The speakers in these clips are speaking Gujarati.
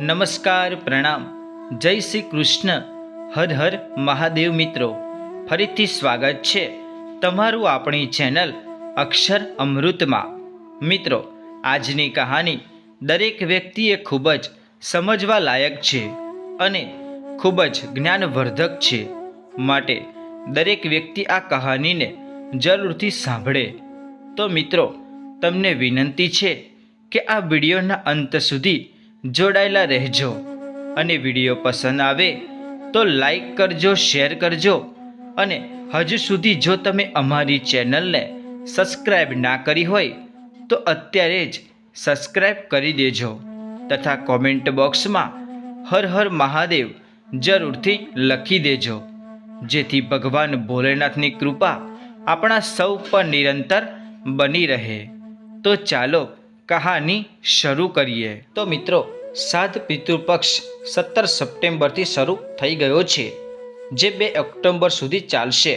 નમસ્કાર, પ્રણામ. જય શ્રી કૃષ્ણ. હર હર મહાદેવ મિત્રો. ફરીથી સ્વાગત છે તમારું આપણી ચેનલ અક્ષર અમૃતમાં. મિત્રો, આજની કહાની દરેક વ્યક્તિએ ખૂબ જ સમજવા લાયક છે અને ખૂબ જ જ્ઞાનવર્ધક છે. માટે દરેક વ્યક્તિ આ કહાનીને જરૂરથી સાંભળે. તો મિત્રો, તમને વિનંતી છે કે આ વિડીયોના અંત સુધી જોડાયેલા રહેજો. અને વીડિયો પસંદ આવે તો લાઈક કરજો, શેર કરજો. અને હજુ સુધી જો તમે અમારી ચેનલને સબસ્ક્રાઈબ ના કરી હોય તો અત્યારે જ સબસ્ક્રાઈબ કરી દેજો. તથા કોમેન્ટ બોક્સમાં હર હર મહાદેવ જરૂરથી લખી દેજો. જેથી ભગવાન ભોલેનાથની કૃપા આપણા સૌ પર નિરંતર બની રહે. તો ચાલો કહાની શરૂ કરીએ. તો મિત્રો સાત પિતૃપક્ષ સત્તર સપ્ટેમ્બરથી શરૂ થઈ ગયો છે, જે બે ઓક્ટોબર સુધી ચાલશે.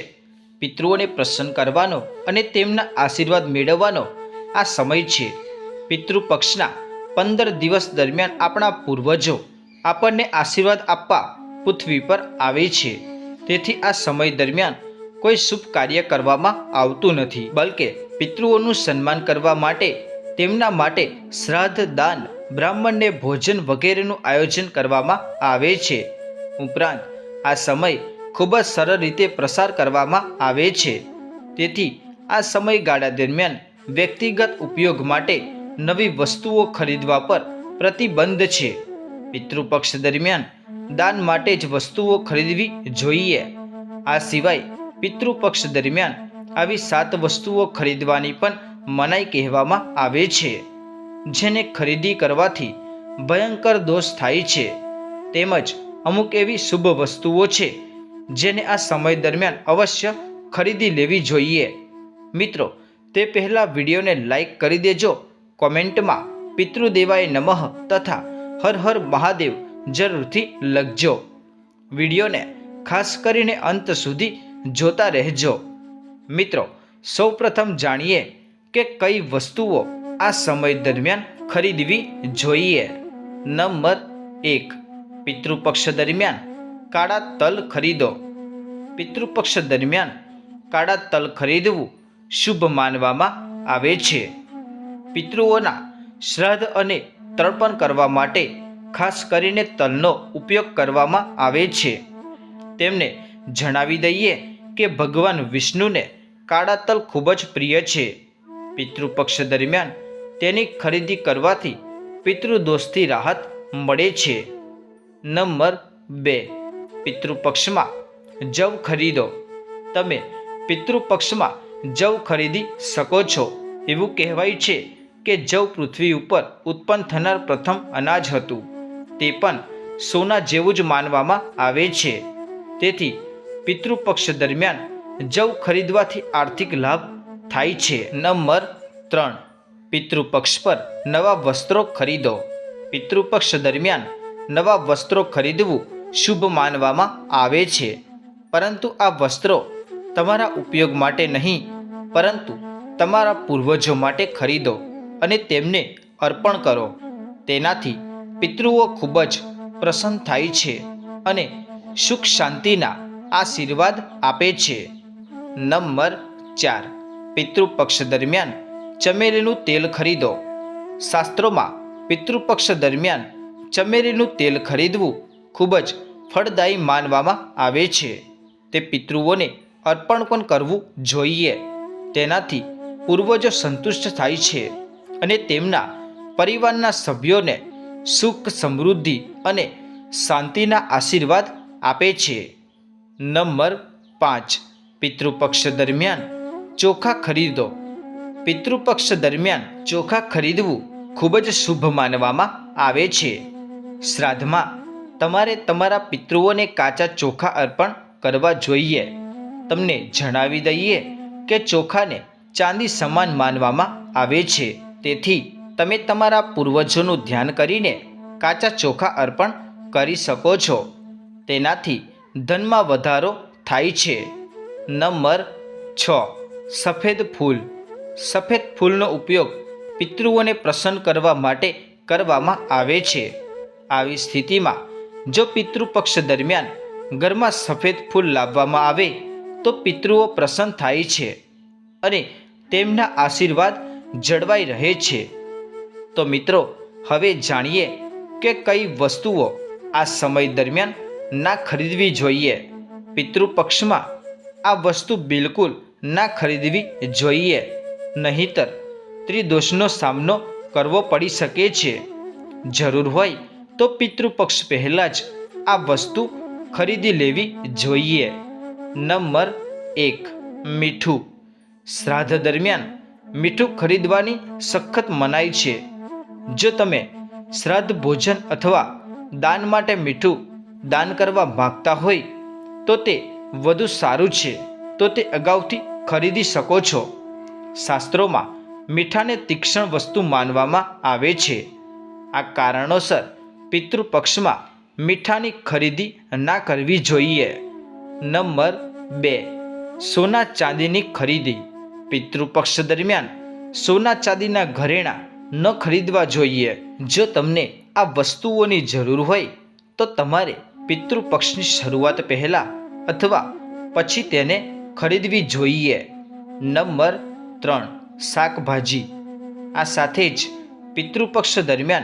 પિતૃઓને પ્રસન્ન કરવાનો અને તેમના આશીર્વાદ મેળવવાનો આ સમય છે. પિતૃપક્ષના પંદર દિવસ દરમિયાન આપણા પૂર્વજો આપણને આશીર્વાદ આપવા પૃથ્વી પર આવે છે. તેથી આ સમય દરમિયાન કોઈ શુભ કાર્ય કરવામાં આવતું નથી, બલકે પિતૃઓનું સન્માન કરવા માટે તેમના માટે શ્રાદ્ધ દાન બ્રાહ્મણને ભોજન વગેરેનું આયોજન કરવામાં આવે છે. ઉપરાંત, આ સમય ખૂબ જ સરળ રીતે પ્રસાર કરવામાં આવે છે. તેથી, આ સમયગાળા દરમિયાન વ્યક્તિગત ઉપયોગ માટે નવી વસ્તુઓ ખરીદવા પર પ્રતિબંધ છે. પિતૃપક્ષ દરમિયાન દાન માટે જ વસ્તુઓ ખરીદવી જોઈએ. આ સિવાય, પિતૃપક્ષ દરમિયાન આવી સાત વસ્તુઓ ખરીદવાની પણ મનાઈ કહેવામાં આવે છે. જેને ખરીદી કરવાથી ભયંકર દોષ થાય છે. તેમજ અમુક એવી શુભ વસ્તુઓ છે, જેને આ સમય દરમિયાન અવશ્ય ખરીદી લેવી જોઈએ. મિત્રો, તે પહેલાં વિડીયોને લાઈક કરી દેજો, કોમેન્ટમાં પિતૃદેવાય નમઃ તથા હર હર મહાદેવ જરૂરથી લખજો. વિડીયોને ખાસ કરીને અંત સુધી જોતા રહેજો. મિત્રો, સૌપ્રથમ જાણીએ કે કઈ વસ્તુઓ આ સમય દરમિયાન ખરીદવી જોઈએ. નંબર એક, પિતૃપક્ષ દરમિયાન કાળા તલ ખરીદો. પિતૃપક્ષ દરમિયાન કાળા તલ ખરીદવું શુભ માનવામાં આવે છે. પિતૃઓના શ્રાદ્ધ અને તર્પણ કરવા માટે ખાસ કરીને તલનો ઉપયોગ કરવામાં આવે છે. તેમને જણાવી દઈએ કે ભગવાન વિષ્ણુને કાળા તલ ખૂબ જ પ્રિય છે. પિતૃપક્ષ દરમિયાન તેની ખરીદી કરવાથી પિતૃદોષથી રાહત મળે છે. નંબર બે, પિતૃપક્ષમાં જવ ખરીદો. તમે પિતૃપક્ષમાં જવ ખરીદી શકો છો. એવું કહેવાય છે કે જવ પૃથ્વી ઉપર ઉત્પન્ન થનાર પ્રથમ અનાજ હતું. તે પણ સોના જેવું જ માનવામાં આવે છે. તેથી પિતૃપક્ષ દરમિયાન જવ ખરીદવાથી આર્થિક લાભ થાય છે. નંબર ત્રણ પિતૃપક્ષ પર નવા વસ્ત્રો ખરીદો. પિતૃપક્ષ દરમિયાન નવા વસ્ત્રો ખરીદવું શુભ માનવામાં આવે છે. પરંતુ આ વસ્ત્રો તમારા ઉપયોગ માટે નહીં, પરંતુ તમારા પૂર્વજો માટે ખરીદો અને તેમને અર્પણ કરો. તેનાથી પિતૃઓ ખૂબ જ પ્રસન્ન થાય છે અને સુખ શાંતિના આશીર્વાદ આપે છે. નંબર ચાર. પિતૃપક્ષ દરમિયાન ચમેલીનું તેલ ખરીદો. શાસ્ત્રોમાં પિતૃપક્ષ દરમિયાન ચમેલીનું તેલ ખરીદવું ખૂબ જ ફળદાયી માનવામાં આવે છે. તે પિતૃઓને અર્પણ પણ કરવું જોઈએ. તેનાથી પૂર્વજો સંતુષ્ટ થાય છે અને તેમના પરિવારના સભ્યોને સુખ, સમૃદ્ધિ અને શાંતિના આશીર્વાદ આપે છે. નંબર પાંચ. પિતૃપક્ષ દરમિયાન ચોખા ખરીદો. પિતૃપક્ષ દરમિયાન ચોખા ખરીદવું ખૂબ જ શુભ માનવામાં આવે છે. શ્રાદ્ધમાં તમારે તમારા પિતૃઓને કાચા ચોખા અર્પણ કરવા જોઈએ. તમને જણાવી દઈએ કે ચોખાને ચાંદી સમાન માનવામાં આવે છે. તેથી તમે તમારા પૂર્વજોનું ધ્યાન કરીને કાચા ચોખા અર્પણ કરી શકો છો. તેનાથી ધનમાં વધારો થાય છે. નંબર છ. સફેદ ફૂલ સફેદ ફૂલનો ઉપયોગ પિતૃઓને પ્રસન્ન કરવા માટે કરવામાં આવે છે. આવી સ્થિતિમાં જો પિતૃપક્ષ દરમિયાન ઘરમાં સફેદ ફૂલ લાવવામાં આવે, તો પિતૃઓ પ્રસન્ન થાય છે અને તેમના આશીર્વાદ જળવાઈ રહે છે. તો મિત્રો, હવે જાણીએ કે કઈ વસ્તુઓ આ સમય દરમિયાન ના ખરીદવી જોઈએ. પિતૃપક્ષમાં આ વસ્તુ બિલકુલ ના ખરીદવી જોઈએ. નહીતર ત્રિદોષનો સામનો કરવો પડી શકે છે. જરૂર હોય તો પિતૃપક્ષ પહેલાં જ આ વસ્તુ ખરીદી લેવી જોઈએ. નંબર એક, મીઠું. શ્રાદ્ધ દરમિયાન મીઠું ખરીદવાની સખત મનાઈ છે. જો તમે શ્રાદ્ધ ભોજન અથવા દાન માટે મીઠું દાન કરવા માગતા હોય તો તે વધુ સારું છે. તો તે અગાઉથી ખરીદી શકો છો. શાસ્ત્રોમાં મીઠાને તીક્ષ્ણ વસ્તુ માનવામાં આવે છે. આ કારણોસર પિતૃપક્ષમાં મીઠાની ખરીદી ના કરવી જોઈએ. નંબર બે. સોના ચાંદીની ખરીદી. પિતૃપક્ષ દરમિયાન સોના ચાંદીના ઘરેણાં ન ખરીદવા જોઈએ. જો તમને આ વસ્તુઓની જરૂર હોય, તો તમારે પિતૃપક્ષની શરૂઆત પહેલાં અથવા પછી તેને ખરીદવી જોઈએ. નંબર ત્રણ, શાકભાજી. આ સાથે જ પિતૃપક્ષ દરમિયાન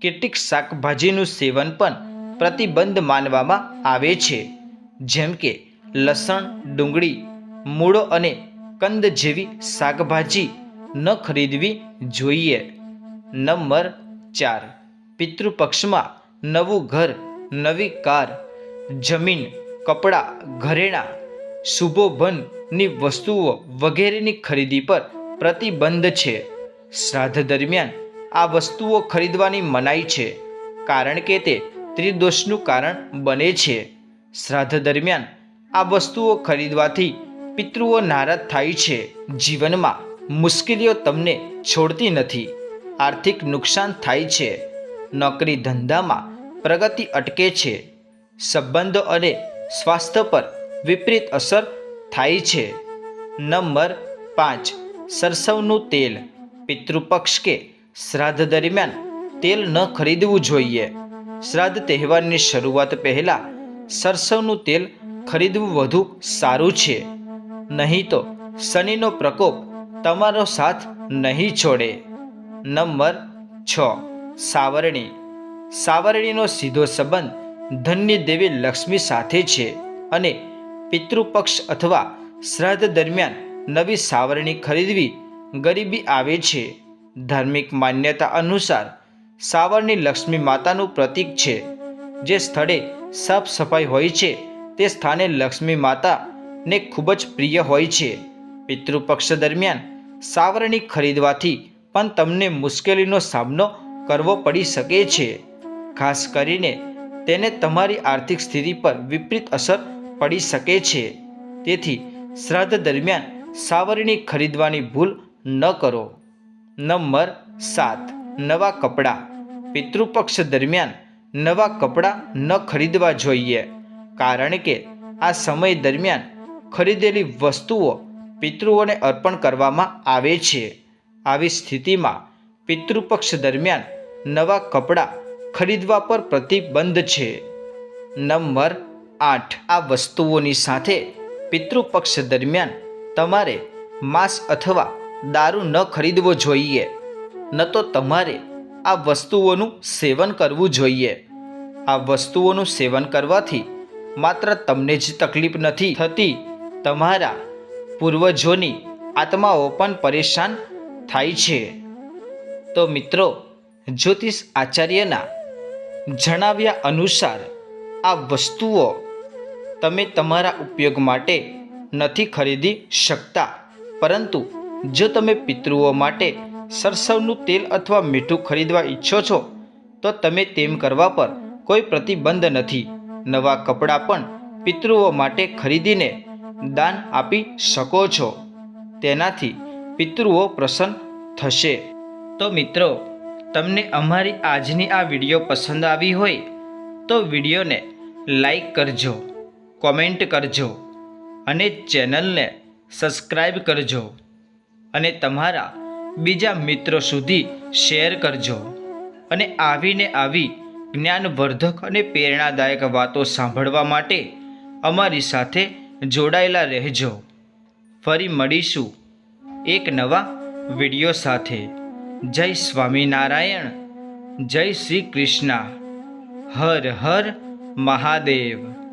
કેટલીક શાકભાજીનું સેવન પણ પ્રતિબંધ માનવામાં આવે છે. જેમ કે લસણ, ડુંગળી, મૂળો અને કંદ જેવી શાકભાજી ન ખરીદવી જોઈએ. નંબર ચાર, પિતૃપક્ષમાં નવું ઘર, નવી કાર, જમીન, કપડાં, ઘરેણાં શુભોભનની વસ્તુઓ વગેરેની ખરીદી પર પ્રતિબંધ છે. શ્રાદ્ધ દરમિયાન આ વસ્તુઓ ખરીદવાની મનાઈ છે, કારણ કે તે ત્રિદોષનું કારણ બને છે. શ્રાદ્ધ દરમિયાન આ વસ્તુઓ ખરીદવાથી પિતૃઓ નારાજ થાય છે. જીવનમાં મુશ્કેલીઓ તમને છોડતી નથી, આર્થિક નુકસાન થાય છે. નોકરી ધંધામાં પ્રગતિ અટકે છે. સંબંધો અને સ્વાસ્થ્ય પર વિપરીત અસર થાય છે. નંબર પાંચ, સરસવનું તેલ. પિતૃપક્ષ કે શ્રાદ્ધ દરમિયાન તેલ ન ખરીદવું જોઈએ. શ્રાદ્ધ તહેવારની શરૂઆત પહેલાં સરસવનું તેલ ખરીદવું વધુ સારું છે. નહીં તો શનિનો પ્રકોપ તમારો સાથ નહીં છોડે. નંબર છ, સાવરણી. સાવરણીનો સીધો સંબંધ ધન્ય દેવી લક્ષ્મી સાથે છે અને પિતૃપક્ષ અથવા શ્રાદ્ધ દરમિયાન નવી સાવરણી ખરીદવી ગરીબી આવે છે. ધાર્મિક માન્યતા અનુસાર સાવરણી લક્ષ્મી માતાનું પ્રતીક છે. જે સ્થળે સાફ સફાઈ હોય છે, તે સ્થાને લક્ષ્મી માતાને ખૂબ જ પ્રિય હોય છે. પિતૃપક્ષ દરમિયાન સાવરણી ખરીદવાથી પણ તમને મુશ્કેલીનો સામનો કરવો પડી શકે છે. ખાસ કરીને તેને તમારી આર્થિક સ્થિતિ પર વિપરીત અસર પડી શકે છે. તેથી શ્રાદ્ધ દરમિયાન સાવરણી ખરીદવાની ભૂલ ન કરો. નંબર સાત. નવા કપડાં. પિતૃપક્ષ દરમિયાન નવા કપડાં ન ખરીદવા જોઈએ. કારણ કે આ સમય દરમિયાન ખરીદેલી વસ્તુઓ પિતૃઓને અર્પણ કરવામાં આવે છે. આવી સ્થિતિમાં પિતૃપક્ષ દરમિયાન નવા કપડાં ખરીદવા પર પ્રતિબંધ છે. નંબર આઠ આ વસ્તુઓની સાથે પિતૃપક્ષ દરમિયાન તમારે માંસ અથવા દારૂ ન ખરીદવો જોઈએ. ન તો તમારે આ વસ્તુઓનું સેવન કરવું જોઈએ. આ વસ્તુઓનું સેવન કરવાથી માત્ર તમને જ તકલીફ નથી થતી. તમારા પૂર્વજોની આત્માઓ પણ પરેશાન થાય છે. તો મિત્રો, જ્યોતિષ આચાર્યના જણાવ્યા અનુસાર આ વસ્તુઓ તમે તમારા ઉપયોગ માટે નથી ખરીદી શકતા. પરંતુ જો તમે પિતૃઓ માટે સરસવનું તેલ અથવા મીઠું ખરીદવા ઈચ્છો છો, તો તમે તેમ કરવા પર કોઈ પ્રતિબંધ નથી. નવા કપડાં પણ પિતૃઓ માટે ખરીદીને દાન આપી શકો છો. તેનાથી પિતૃઓ પ્રસન્ન થશે. તો મિત્રો, તમને અમારી આજની આ વીડિયો પસંદ આવી હોય તો વિડીયોને લાઈક કરજો. કોમેન્ટ કરજો અને ચેનલને સબસ્ક્રાઈબ કરજો અને તમારા બીજા મિત્રો સુધી શેર કરજો અને આવીને આવી જ્ઞાનવર્ધક અને પ્રેરણાદાયક વાતો સાંભળવા માટે અમારી સાથે જોડાયેલા રહેજો. ફરી મળીશું એક નવા વીડિયો સાથે. જય સ્વામિનારાયણ, જય શ્રી કૃષ્ણ. હર હર મહાદેવ.